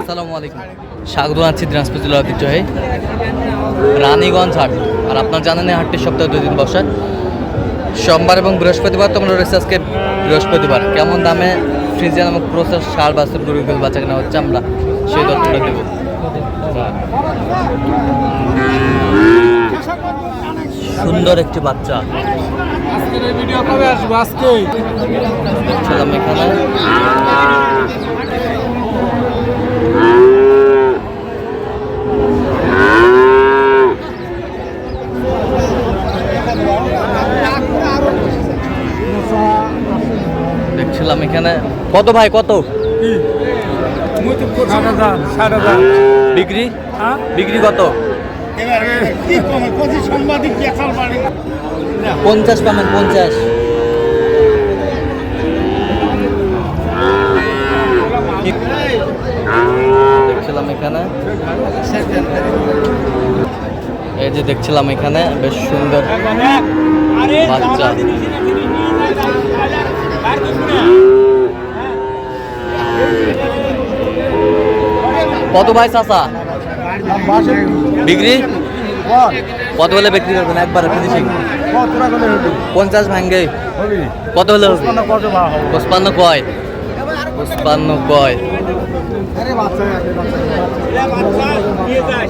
আসসালামু আলাইকুম। স্বাগত জানাচ্ছি দিনাজপুর জেলার ঐতিহ্যবাহী রানীগঞ্জ হাট। আর আপনার জানেন এই হাটটি সপ্তাহে দুই দিন বসে। সোমবার এবং বৃহস্পতিবার তোমরা রয়েছে আজকে বৃহস্পতিবার। কেমন দামে ফ্রিজিয়া নামক প্রসেস সার বাছুর গরুগুলো বাচ্চা কেনা হচ্ছে আমরা সেই তথ্যটা দেবো। সুন্দর একটি বাচ্চা। আজকের ভিডিও কবে আসব? আজকে এখানে দেখছিলাম এখানে কত ভাই কত? বিক্রি? হ্যাঁ? বিক্রি কত? পঞ্চাশ পাবেন পঞ্চাশ। দেখছিলাম এখানে। এই যে দেখছিলাম এখানে বেশ সুন্দর বাচ্চা। কত ভাই চাষা বিক্রি? কত হলে বিক্রি করবেন? একবার ফিনিশিং পঞ্চাশ ভাঙ্গে। কত হলে হবে? পঁচপান্ন কয়? পঁচপান্ন কয়।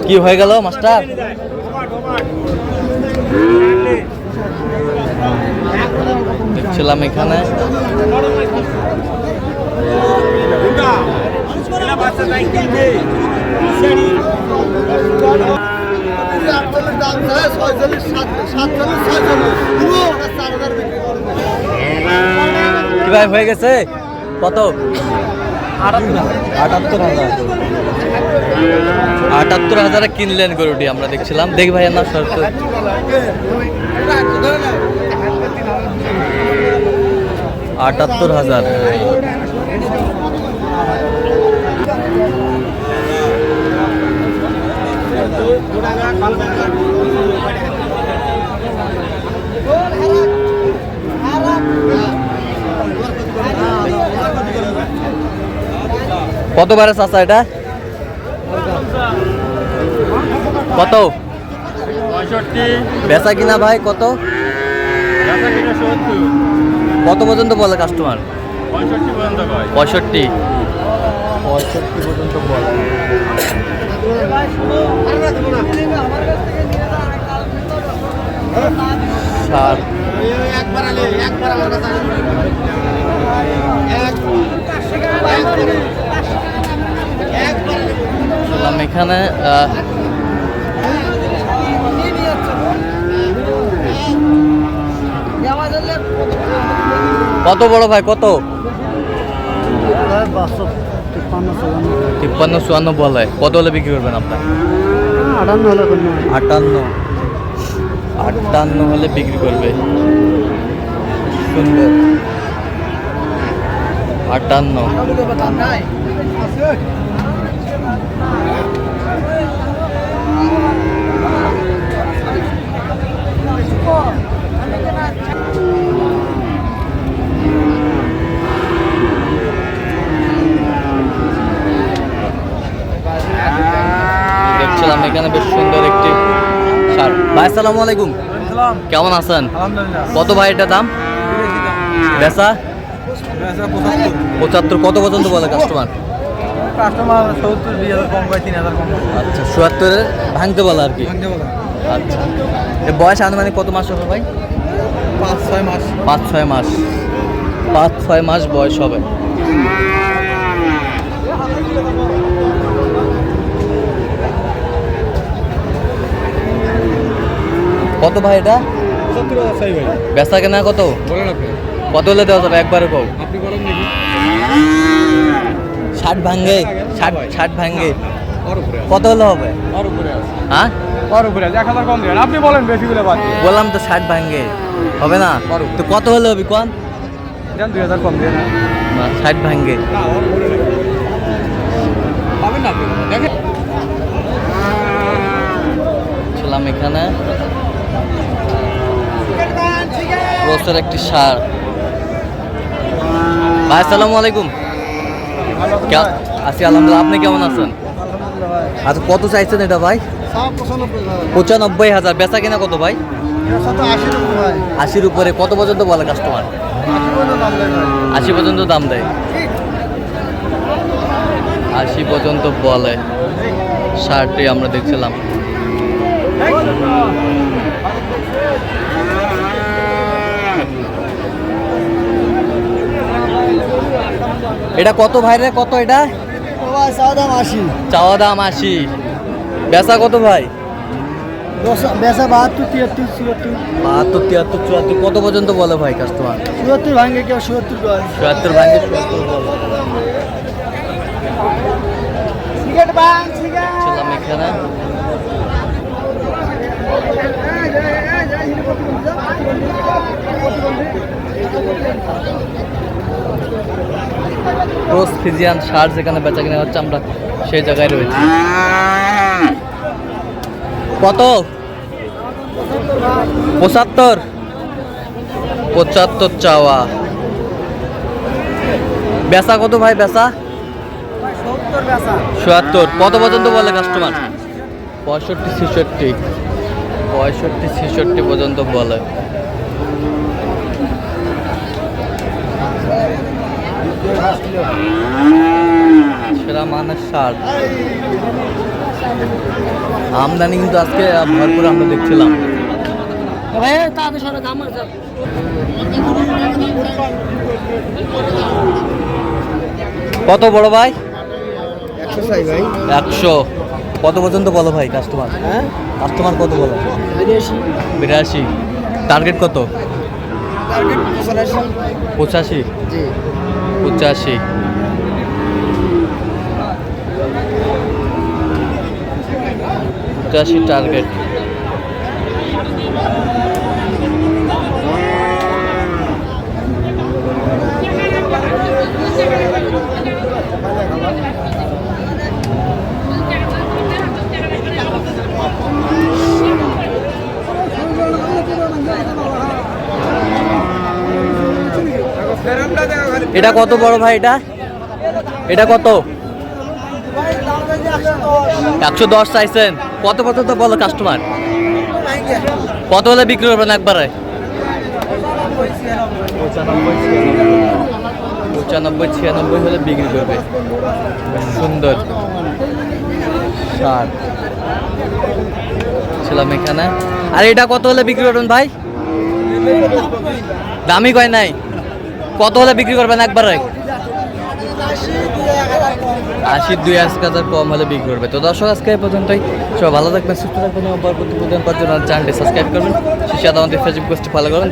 কি হয়ে গেল মাস্টার? দেখছিলাম এখানে। হয়ে গেছে? কত? আটাত্তর হাজার। আটাত্তর হাজারে কিনলেন গরুটি, আমরা দেখছিলাম। দেখ ভাই না শর্ত আটাত্তর হাজার। কত বারে চাচা এটা? কত? বেচা কিনা ভাই কত? কত পর্যন্ত বলে কাস্টমার পঁয়ষট্টি পর্যন্ত পঁয়ষট্টি। পঁয়ষট্টি পর্যন্ত বলে। বললাম এখানে কত বড় ভাই কত? তিপ্পান্ন চুয়ান্ন বলে। কত হলে বিক্রি করবেন আপনার? আটান্ন আটান্ন। হলে বিক্রি করবে। আটান্ন দেখছিলাম এখানে বেশ সুন্দর একটি সার ভাই আসসালামু আলাইকুম। কেমন আছেন? কত ভাই এটা দাম? বেচা? পঁচাত্তর। কত পর্যন্ত বলে কাস্টমার কাস্টমার সত্তর দুই হাজার কম পাই তিন হাজার কম আচ্ছা চুয়াত্তরের ভাঙতে বলে আর কি? আচ্ছা। বয়স আনুমানিক কত মাস হবে ভাই? পাঁচ ছয় মাস। পাঁচ ছয় মাস। পাঁচ ছয় মাস বয়স হবে। কত ভাই এটা? বেচা কেনা কত? কত হলে দেওয়া যাবে? একবারে কও। ষাট ভাঙ্গে ষাট ষাট ভাঙ্গে। কত হলে হবে? হ্যাঁ? আপনি বলেন বেশি বললাম তো ষাট ভাঙ্গে। হবে না? তো কত হলে হবে কোন? দুই হাজার কম দিয়ে না ষাট ভাঙ্গে। ছিলাম এখানে। রোসের একটি সার। ভাই, আসসালামু আলাইকুম। আছি, আলহামদুলিল্লাহ। আপনি কেমন আছেন? আচ্ছা কত চাইছেন এটা, ভাই? পঁচানব্বই হাজার। বেচা কিনা কত, ভাই? আশির উপরে। কত পর্যন্ত বলে কাস্টমার আশি পর্যন্ত দাম দেয়। আশি পর্যন্ত বলে। শার্টটি আমরা দেখছিলাম। এটা কত ভাই রে কত এটা চাওয়া দাম আশি বেচা কত ভাই বেসা বাহাত্তর তিয়াত্তর চুয়াত্তর বাহাত্তর তিয়াত্তর চুয়াত্তর কত পর্যন্ত বলে ভাই কাস্টমার চুয়াত্তর ভাঙে কেউ চুয়াত্তর চুয়াত্তর ছিলাম এখানে রোজ ফিজিয়ান শার্ট যেখানে বেচা কিনা হচ্ছে আমরা সেই জায়গায় রয়েছি। কত? পঁচাত্তর। পঁচাত্তর চাওয়া। বেচা কত ভাই, বেচা? সত্তর। কত পর্যন্ত বলে কাস্টমার পঁয়ষট্টি ছেষট্টি। পঁয়ষট্টি ছেষট্টি পর্যন্ত বলে। সেরা মানের সার আমদানি কিন্তু আজকে ভরপুর আমরা দেখছিলাম। কত বড় ভাই? একশো চাই ভাই। একশো। কত পর্যন্ত বলো ভাই কাস্টমার হ্যাঁ? কাস্টমার কত বলো? বিরাশি। টার্গেট কত? টার্গেট পঁচাশি। পঁচাশি। পঁচাশি টার্গেট এটা কত বড় ভাই এটা? এটা কত? একশো দশ চাইছেন। কত কত তো বলো কাস্টমার কত হলে বিক্রি করবেন একবারে? পঁচানব্বই, ছিয়ানব্বই হলে বিক্রি করবে। সুন্দর। ছিলাম এখানে। আর এটা কত হলে বিক্রি করবেন ভাই? দামি কয় নাই? কত হলে বিক্রি করবেন একবারে? আশি দুই আজকে হাজার কম হলে বিক্রি করবে। তো দর্শক, আজকে এই পর্যন্তই। সব ভালো থাকবেন, সুস্থ থাকবেন পরবর্তী প্রদান চ্যানেলটি সাবস্ক্রাইব করবেন। শিশু আমাদের ফেসবুক পোস্টে ফলো করবেন।